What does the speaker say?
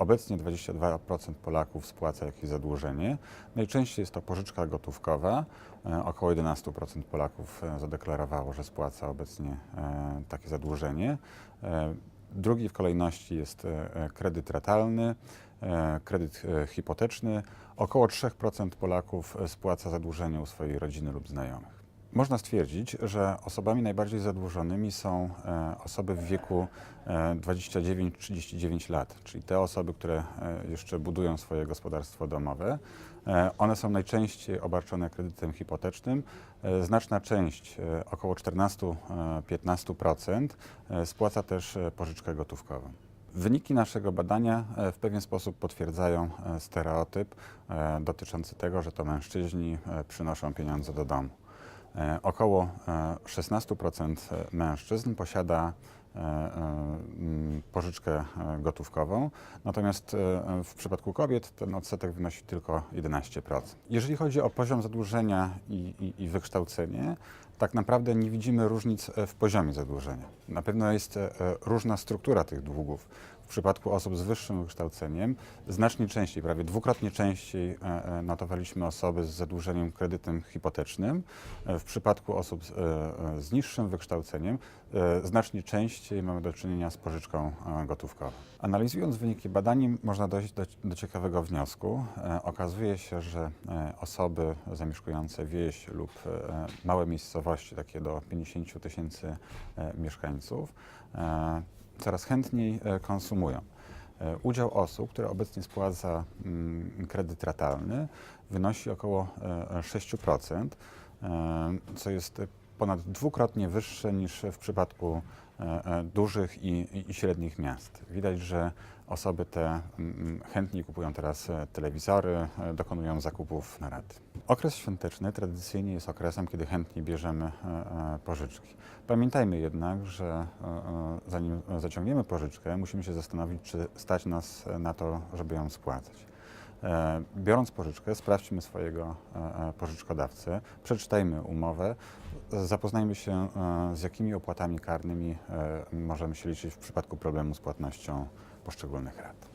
Obecnie 22% Polaków spłaca jakieś zadłużenie. Najczęściej jest to pożyczka gotówkowa. E, Około 11% Polaków e, zadeklarowało, że spłaca obecnie e, takie zadłużenie. Drugi w kolejności jest kredyt ratalny, kredyt hipoteczny. Około 3% Polaków spłaca zadłużenie u swojej rodziny lub znajomych. Można stwierdzić, że osobami najbardziej zadłużonymi są e, osoby w wieku e, 29-39 lat, czyli te osoby, które e, jeszcze budują swoje gospodarstwo domowe. E, One są najczęściej obarczone kredytem hipotecznym. E, Znaczna część, e, około 14-15%, e, spłaca też e, pożyczkę gotówkową. Wyniki naszego badania e, w pewien sposób potwierdzają e, stereotyp e, dotyczący tego, że to mężczyźni e, przynoszą pieniądze do domu. E, Około e, 16% mężczyzn posiada e, e, mm, pożyczkę e, gotówkową, natomiast w przypadku kobiet ten odsetek wynosi tylko 11%. Jeżeli chodzi o poziom zadłużenia i, i, i wykształcenie, tak naprawdę nie widzimy różnic w poziomie zadłużenia. Na pewno jest różna struktura tych długów. Przypadku osób z wyższym wykształceniem znacznie częściej, prawie dwukrotnie częściej e, e, notowaliśmy osoby z zadłużeniem kredytem hipotecznym. E, W przypadku osób z, niższym wykształceniem znacznie częściej mamy do czynienia z pożyczką gotówkową. Analizując wyniki badań można dojść do, do ciekawego wniosku. Okazuje się, że osoby zamieszkujące wieś lub małe miejscowości, takie do 50 tysięcy mieszkańców, coraz chętniej e, konsumują. E, Udział osób, które obecnie spłaca mm, kredyt ratalny, wynosi około e, 6%, e, co jest ponad dwukrotnie wyższe niż w przypadku dużych i, średnich miast. Widać, że osoby te mm, chętniej kupują teraz telewizory, dokonują zakupów na raty. Okres świąteczny tradycyjnie jest okresem, kiedy chętniej bierzemy e, e, pożyczki. Pamiętajmy jednak, że e, zanim zaciągniemy pożyczkę, musimy się zastanowić, czy stać nas na to, żeby ją spłacać. Biorąc pożyczkę, sprawdźmy swojego pożyczkodawcę, przeczytajmy umowę, zapoznajmy się z jakimi opłatami karnymi możemy się liczyć w przypadku problemu z płatnością poszczególnych rat.